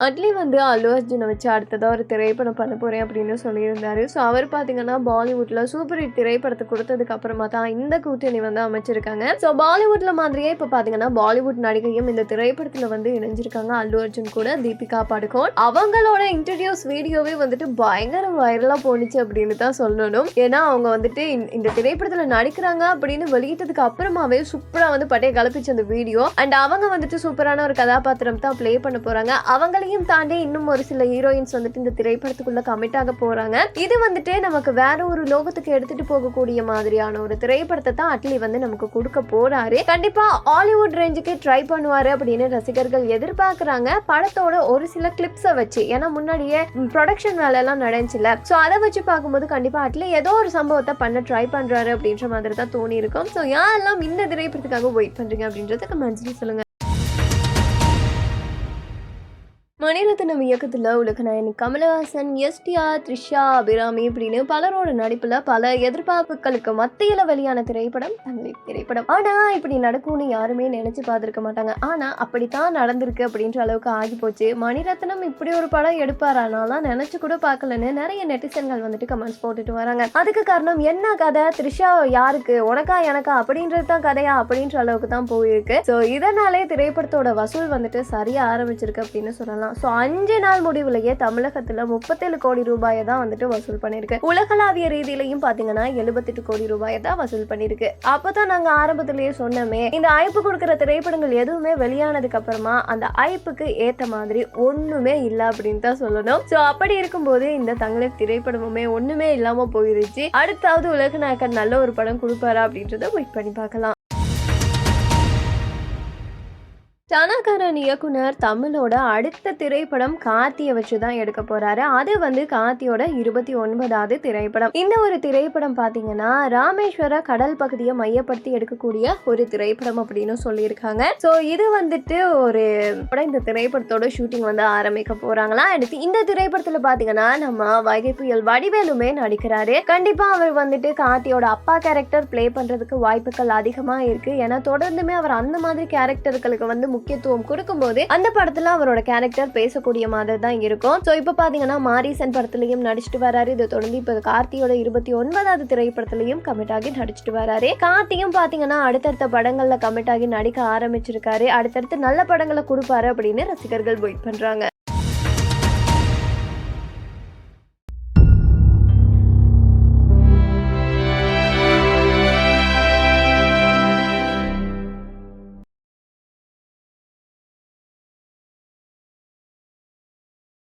அட்லி வந்து அல்லு அர்ஜுனை வச்சு அடுத்ததாக ஒரு திரைப்படம் பண்ண போகிறேன் அப்படின்னு சொல்லியிருந்தாரு. ஸோ அவர் பார்த்தீங்கன்னா பாலிவுட்டில் சூப்பர் ஹிட் திரைப்படத்தை கொடுத்ததுக்கு அப்புறமா தான் இந்த கூட்டணி வந்து அமைச்சிருக்காங்க. ஸோ பாலிவுட்டில் மாதிரியே இப்போ பார்த்தீங்கன்னா பாலிவுட் நடிகையும் இந்த திரைப்படத்தில் வந்து இணைஞ்சிருக்காங்க. அல்லு அர்ஜுன் கூட தீபிகா படுகோன். அவங்களோட இன்டர்வியூஸ் வீடியோவே வந்துட்டு பயங்கர வைரலாக போணுச்சு அப்படின்னு தான் சொல்லணும். ஏன்னா அவங்க வந்துட்டு இந்த- திரைப்படத்தில் நடிக்கிறாங்க அப்படின்னு வெளியிட்டதுக்கு அப்புறமாவே சூப்பராக வந்து பட்டைய கலப்பிச்சு அந்த வீடியோ அண்ட் அவங்க வந்துட்டு சூப்பரான ஒரு கதாபாத்திரம் தான் ப்ளே பண்ண போகிறாங்க அவங்களையும் தாண்டி இன்னும் ஒரு சில ஹீரோயின்ஸ் வந்துட்டு இந்த திரைப்படத்துக்குள்ள கமிட் ஆக போறாங்க. இது வந்துட்டு நமக்கு வேற ஒரு லோகத்துக்கு எடுத்துட்டு போகக்கூடிய மாதிரியான ஒரு திரைப்படத்தை தான் அட்லி வந்து நமக்கு கொடுக்க போறாரு. கண்டிப்பா ஹாலிவுட் ரேஞ்சுக்கு ட்ரை பண்ணுவாரு அப்படின்னு ரசிகர்கள் எதிர்பார்க்கறாங்க. படத்தோட ஒரு சில கிளிப்ஸை வச்சு. ஏன்னா முன்னாடியே ப்ரொடக்ஷன் வேலை எல்லாம் நடந்துச்சுல ஸோ அதை வச்சு பார்க்கும்போது கண்டிப்பா அட்லி ஏதோ ஒரு சம்பவத்தை பண்ண ட்ரை பண்றாரு அப்படின்ற மாதிரி தான் தோணி இருக்கும் ஸோ யாரெல்லாம் இந்த திரைப்படத்துக்காக வெயிட் பண்றீங்க அப்படின்றத கமெண்ட்ஸ்ல சொல்லுங்க. மணிரத்னம் இயக்கத்தில் உலகநாயகன் கமலஹாசன் எஸ்டிஆர் த்ரிஷா அபிராமி இப்படின்னு பலரோட நடிப்பில் பல எதிர்பார்ப்புகளுக்கு மத்தியில் வெளியான திரைப்படம் தமிழ் திரைப்படம். ஆனால் இப்படி நடக்கும்னு யாருமே நினச்சி பார்த்துருக்க மாட்டாங்க. ஆனால் அப்படித்தான் நடந்திருக்கு அப்படின்ற அளவுக்கு ஆகி போச்சு மணிரத்னம் இப்படி ஒரு படம் எடுப்பாரானாலாம் நினச்சி கூட பார்க்கலன்னு நிறைய நெட்டிசன்கள் வந்துட்டு கமெண்ட்ஸ் போட்டுட்டு வராங்க. அதுக்கு காரணம் என்ன கதை? த்ரிஷா யாருக்கு? உனக்கா எனக்கா? அப்படின்றது தான் கதையா? அப்படின்ற அளவுக்கு தான் போயிருக்கு. ஸோ இதனாலே திரைப்படத்தோட வசூல் வந்துட்டு சரியாக ஆரம்பிச்சிருக்கு அப்படின்னு சொல்லலாம். ஸோ அஞ்சு நாள் முடிவுலேயே தமிழகத்தில் முப்பத்தேழு கோடி ரூபாயை தான் வந்துட்டு வசூல் பண்ணியிருக்கு உலகளாவிய ரீதியிலையும் பார்த்தீங்கன்னா எழுபத்தெட்டு கோடி ரூபாயை தான் வசூல் பண்ணியிருக்கு அப்போ தான் நாங்கள் ஆரம்பத்திலேயே சொன்னோமே இந்த ஐப்பு கொடுக்குற திரைப்படங்கள் எதுவுமே வெளியானதுக்கு அப்புறமா அந்த ஐப்புக்கு ஏற்ற மாதிரி ஒன்றுமே இல்லை அப்படின்னு தான் சொல்லணும். ஸோ அப்படி இருக்கும்போது இந்த தங்கள திரைப்படமுமே ஒன்றுமே இல்லாமல் போயிருச்சு. அடுத்தாவது உலக நாயக்கர் நல்ல ஒரு படம் கொடுப்பாரா அப்படின்றத வெயிட் பண்ணி பார்க்கலாம். தனகரன் இயக்குனர் தமிழோட அடுத்த திரைப்படம் கார்த்தியை வச்சு தான் எடுக்க போறாரு. அது வந்து கார்த்தியோட இருபத்தி ஒன்பதாவது திரைப்படம். இந்த ஒரு திரைப்படம் பாத்தீங்கன்னா ராமேஸ்வர கடல் பகுதியை மையப்படுத்தி எடுக்கக்கூடிய ஒரு திரைப்படம் அப்படின்னு சொல்லியிருக்காங்க. ஸோ இது வந்துட்டு ஒரு படம் இந்த திரைப்படத்தோட ஷூட்டிங் வந்து ஆரம்பிக்க போறாங்களா? அடுத்து இந்த திரைப்படத்தில் பார்த்தீங்கன்னா நம்ம வைகை புயல் வடிவேலுமே நடிக்கிறாரு. கண்டிப்பா அவர் வந்துட்டு கார்த்தியோட அப்பா கேரக்டர் ப்ளே பண்றதுக்கு வாய்ப்புகள் அதிகமா இருக்கு. ஏன்னா தொடர்ந்துமே அவர் அந்த மாதிரி கேரக்டர்களுக்கு வந்து முக்கியத்துவம் கொடுக்கும்போது அந்த படத்துல அவரோட கேரக்டர் பேசக்கூடிய மாதிரி தான் இருக்கும். ஸோ இப்போ பாத்தீங்கன்னா மாரீசன் படத்துலயும் நடிச்சிட்டு வராரு. இதை தொடர்ந்து இப்போ கார்த்தியோட இருபத்தி ஒன்பதாவது திரைப்படத்திலையும் கமிட் ஆகி நடிச்சிட்டு வராரு. கார்த்தியும் பாத்தீங்கன்னா அடுத்தடுத்த படங்கள்ல கமிட் ஆகி நடிக்க ஆரம்பிச்சிருக்காரு. அடுத்தடுத்து நல்ல படங்களை கொடுப்பாரு அப்படின்னு ரசிகர்கள் வெயிட் பண்றாங்க.